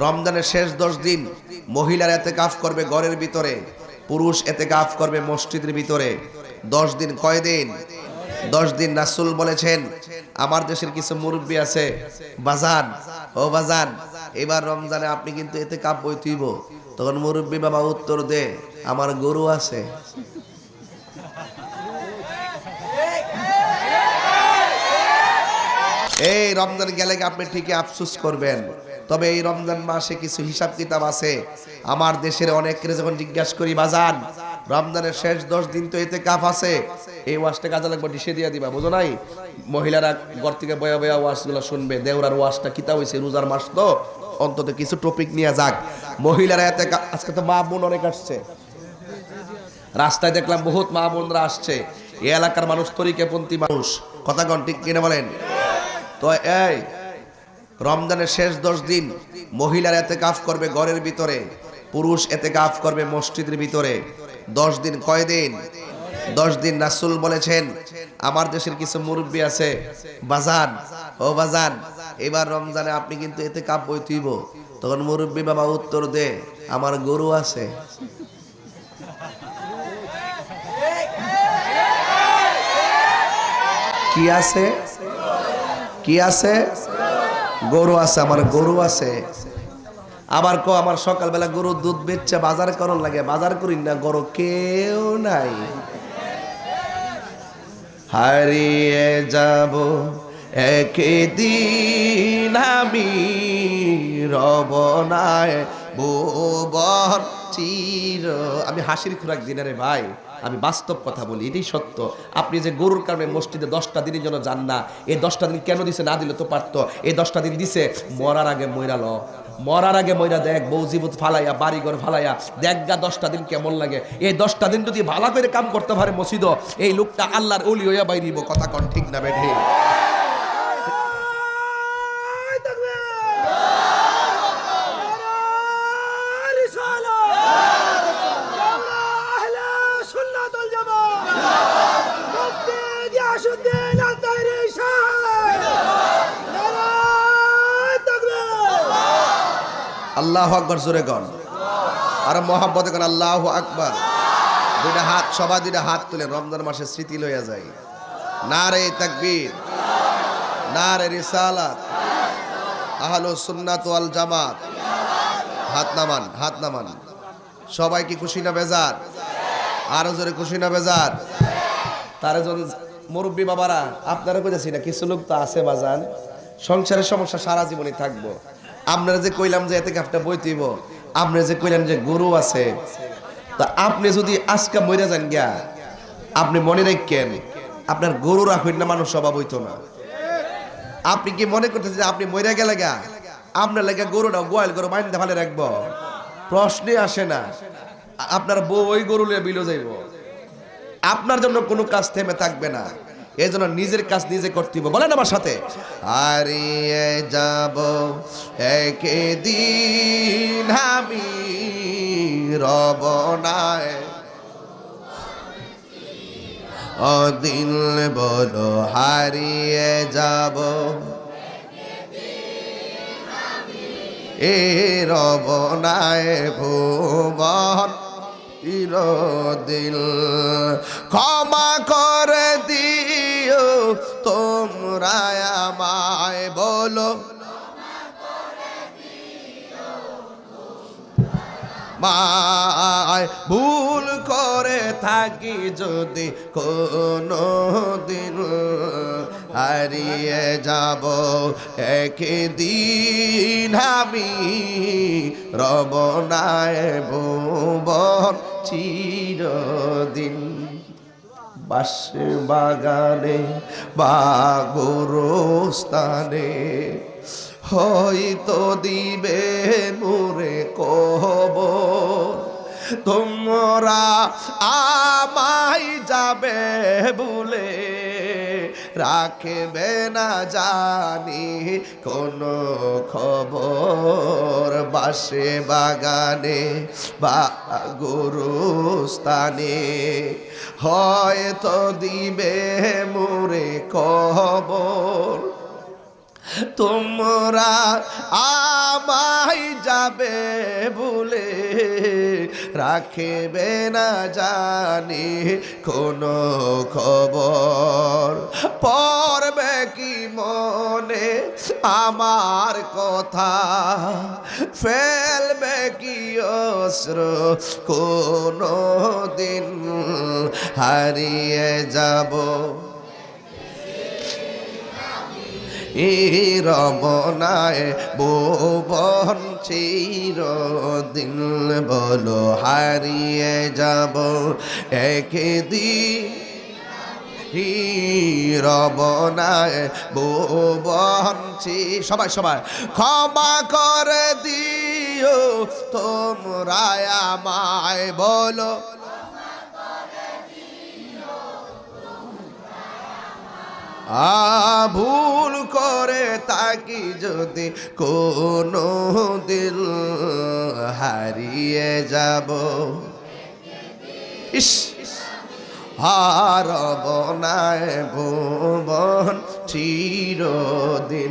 রমজানের শেষ দশ দিন মহিলার এতে কাফ করবে ঘরের ভিতরে, পুরুষ এতে কাফ করবে মসজিদের ভিতরে। দশ দিন কয় দিন দশ দিন রাসুল বলেছেন, আমার দেশের কিছু মুরব্বী আছে, বাজান, ও বাজান, এবার রমজানে আপনি কিন্তু এতে কাপ বই তুইব তখন মুরব্বী বাবা উত্তর দে, আমার গরু আছে। এই রমজান গেলে আপনি ঠিকই আফসুস করবেন? তবে এই রমজান মাসে কিছু হিসাব কিতাব আছে। আমার দেশের অনেকের যখন জিজ্ঞাসা করি, বাজান, রমজানের শেষ দশ দিন তো এতে কাপ আছে। এই ওয়াশটা কাজে লাগবে, ডিসে দিয়ে দিবা। বুঝো নাই? মহিলারা ঘর থেকে বয়া বয়া ওয়াশগুলো শুনবে। দেওরার ওয়াশটা কিতা হয়েছে রোজার মাস তো। অন্তত কিছু টপিক নিয়ে যাক। মহিলারা এতে আজকে তো মা বোন অনেক আসছে। রাস্তায় দেখলাম বহুত মা বোনরা আসছে। এই এলাকার মানুষ তরিকেপন্থী মানুষ। কথা কন, ঠিক কিনে বলেন? তো এই রমজানের শেষ দশ দিন মহিলার এতে কাফ করবে ঘরের ভিতরে, পুরুষ এতে কাফ করবে মসজিদের ভিতরে। দশ দিন কয় দিন? দশ দিন রাসুল বলেছেন, আমার দেশের কিছু মুরব্বী আছে, বাজান, ও বাজান, এবার রমজানে আপনি কিন্তু এতে কাপ বই তুইব তখন মুরব্বী বাবা উত্তর দে, আমার গরু আছে। কি আছে? কি আছে? গরু আছে, আমার গরু আছে। আবার কো আমার সকালবেলা গরু দুধ বেচছে, বাজার করন লাগে, বাজার করি না, গরু কেউ নাই। হারিয়ে যাব, একদিন আমি আমি হাসির খোরাক দিনে রে ভাই, আমি বাস্তব কথা বলি, এটাই সত্য। আপনি যে গরুর কারণে মসজিদে দশটা দিনের জন্য যান না, এই দশটা দিন কেন দিছে না দিলে তো পারতো? এই দশটা দিন দিছে, মরার আগে মইরালো মরার আগে ময়রা দেখ, বউ জীবত ফালাইয়া, বাড়িঘর ফালাইয়া, দেখ গা দশটা দিন কেমন লাগে। এই দশটা দিন যদি ভালো করে কাম করতে পারে মসজিদ এই লোকটা আল্লাহর অলি হইয়া বাইরিব, কথা কন ঠিক না বেঠে? আল্লাহ আকবর, জোরে গন আর মহাব্বতে গন আল্লাহ আকবর। দুইটা হাত, সবাই দুইটা হাত তুলে রমজান মাসে স্মৃতি লইয়া যায়। না রে তাকবীর না রে রিসালাত, আহলো সুন্নাত ওয়াল জামাত। হাত নামান হাত নামান। সবাই কি খুশি না বেজার? আরও জোরে খুশি না বেজার? তার যদি মুরব্বী বাবারা, আপনারা কইতেছি না, কিছু লোক তো আছে, বাজান। সংসারের সমস্যা সারা জীবনই থাকব। আপনারা যে কইলাম যে এতে কাপটা বইতিব আপনি যে কইলেন যে গরু আছে, তা আপনি যদি আজকে মরে যান গিয়া, আপনি মনে রাখেন আপনার গরু রাখেন না মানুষ স্বভাব হইতো না। আপনি কি মনে করতেছেন যে আপনি মরে গেলে গা? আপনার লেগে গরুটা গোয়াল গরু মাইনতে ভালো রাখব। প্রশ্নে আসে না। আপনার বউ ওই গরু লিয়ে বিলো যাইব। আপনার জন্য কোনো কাজ থেমে থাকবে না। এই জন্য নিজের কাজ নিজে করতে হবে। বলেন আমার সাথে। হারিয়ে যাব একদিন আমি রবনায় অদিন বল, হারিয়ে যাব এ রবনায় ভুবন চিরদিল ক্ষমা করে তোমরা আমায় বলো, মায় ভুল করে থাকি যদি কোনো দিন হারিয়ে যাব। একদিন আমি রবনায় ভুবন চিরদিন। বাসে বাগানে বা হয়তো দিবে মোরে কব তোমরা আমাই যাবে বলে রাখবে না জানি কোনো খবর। বাসে বাগানে বা গরুস্থানে হয়তো দিবে মোরে কবর। তোমরা আমায় যাবে বলে রাখবে না জানি কোনো খবর। পড়বে কি মনে আমার কথা, ফেলবে কি অস্ত্র কোনো দিন হারিয়ে যাব। রমনায় ভুবন চিরদিন বলো হারিয়ে যাব একদিন। রবনায় ভুবন চি- সবাই সবাই, ক্ষমা করে দিও তোমরা আমায় বলো। আ ভুল তাকি যদি কোনো দিল হারিয়ে যাব। হারব না ভুবন চিরদিন।